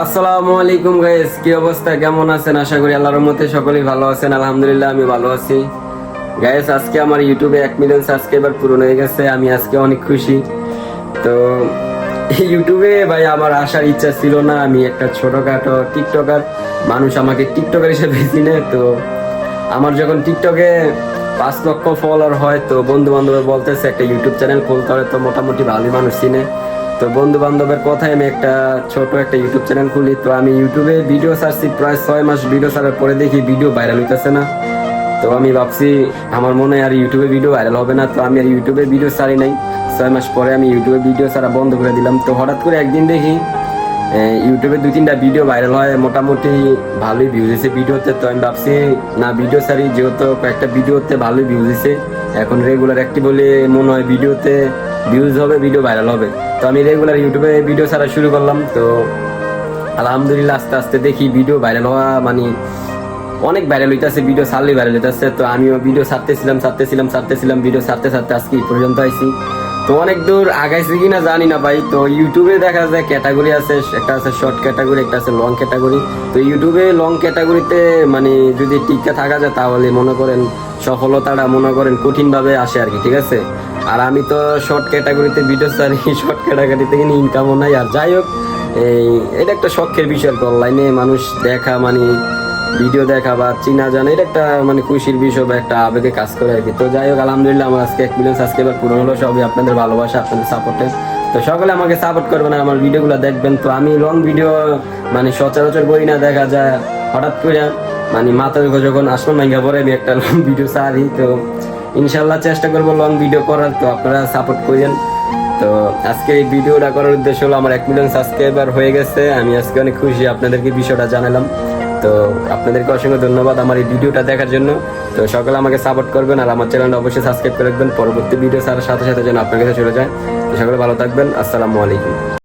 আসসালামু আলাইকুম গাইস কি অবস্থা? কেমন আছেন? আশা করি আল্লাহর সকলেই ভালো আছেন, আলহামদুলিল্লাহ আমি ভালো আছি। গাইস আজকে আমার ইউটিউবে এক মিলিয়ন সাবস্ক্রাইবার পূরণ হয়ে গেছে, আমি আজকে অনেক খুশি। তো ইউটিউবে ভাই আমার আসার ইচ্ছা ছিল না, আমি একটা ছোটখাটো টিকটকার মানুষ আমাকে টিকটকার হিসেবে চিনে, তো আমার যখন টিকটকে পাঁচ লক্ষ ফলোয়ার হয়, তো বন্ধু বান্ধব বলতেছে, একটা ইউটিউব চ্যানেল খুলতে হবে তো মোটামুটি ভালোই মানুষ চিনে। তো বন্ধু বান্ধবের কথায় আমি একটা ছোট একটা ইউটিউব চ্যানেল খুলি। তো আমি ইউটিউবে ভিডিও ছাড়ছি, প্রায় ছয় মাস ভিডিও ছাড়ার পরে দেখি ভিডিও ভাইরাল হইতেছে না। তো আমি ভাবছি, আমার মনে হয় আর ইউটিউবে ভিডিও ভাইরাল হবে না। তো আমি আর ইউটিউবে ভিডিও ছাড়ি নাই। ছয় মাস পরে আমি ইউটিউবে ভিডিও ছাড়া বন্ধ করে দিলাম। তো হঠাৎ করে একদিন দেখি ইউটিউবে দুই তিনটা ভিডিও ভাইরাল হয়। মোটামুটি ভালোই ভিউজ হয়েছে ভিডিওতে তো আমি ভাবছি, না ভিডিও সারি যেহেতু কয়েকটা ভিডিওতে ভালোই ভিউজ হয়েছে এখন রেগুলার একটি বলে মনে হয় ভিডিওতে ভিউজ হবে ভিডিও ভাইরাল হবে। তো আমি রেগুলার ইউটিউবে ভিডিও ছাড়া শুরু করলাম, তো আলহামদুলিল্লাহ আস্তে আস্তে দেখি ভিডিও ভাইরাল হওয়া মানে অনেক ভাইরাল হইতেছে ভিডিও ছাড়লেই ভাইরাল হইতেছে। তো আমিও ভিডিও ছাড়তেছিলাম ছাড়তেছিলাম ছাড়তেছিলাম ভিডিও ছাড়তে ছাড়তে আজকে এই পর্যন্ত আইছি। তো অনেক দূর আগাইছি কিনা জানি না ভাই, তো ইউটিউবে দেখা যায় ক্যাটাগরি আছে, একটা আছে শর্ট ক্যাটাগরি একটা আছে লং ক্যাটাগরি তো ইউটিউবে লং ক্যাটাগরিতে মানে যদি টিকা থাকা যায়, তাহলে মনে করেন সফলতাটা মনে করেন কঠিনভাবে আসে আর কি, ঠিক আছে? আর আমি তো শর্ট ক্যাটাগরিতে ভিডিও ছাড়ি শর্ট ক্যাটাগরিতে কিন্তু ইনকামও নাই। আর যাই হোক, এই, এটা একটা শখের বিষয় অনলাইনে মানুষ দেখা মানে ভিডিও দেখা বা চিনা জানা, এটা একটা মানে খুশির বিষয় বা একটা আবেগে কাজ করে আর কি। তো যাই হোক, আলহামদুলিল্লাহ আমার আজকে এক মিলিয়ন সাবস্ক্রাইবার পূরণ হলো, সবই আপনাদের ভালোবাসা, আপনাদের সাপোর্টে তো সকলে আমাকে সাপোর্ট করবেন আর আমার ভিডিওগুলো দেখবেন। তো আমি লং ভিডিও মানে সচরাচর করি না, দেখা যায় হঠাৎ করে মানে উপর যখন আসমান ভাঙ্গা পরে আমি একটা লং ভিডিও সারি তো ইনশাল্লাহ চেষ্টা করব লং ভিডিও করার, তো আপনারা সাপোর্ট করেন। তো আজকে এই ভিডিওটা করার উদ্দেশ্য হলো আমার এক মিলিয়ন সাবস্ক্রাইবার হয়ে গেছে। আমি আজকে অনেক খুশি আপনাদেরকে বিষয়টা জানালাম। তো আপনাদেরকে অসংখ্য ধন্যবাদ আমার এই ভিডিওটা দেখার জন্য। তো সকলে আমাকে সাপোর্ট করবেন আর আমার চ্যানেলটা অবশ্যই সাবস্ক্রাইব করে রাখবেন। পরবর্তী ভিডিও ছাড়ার সাথে সাথে যেন আপনার কাছে চলে যায়। তো সকলে ভালো থাকবেন। আসসালামু আলাইকুম।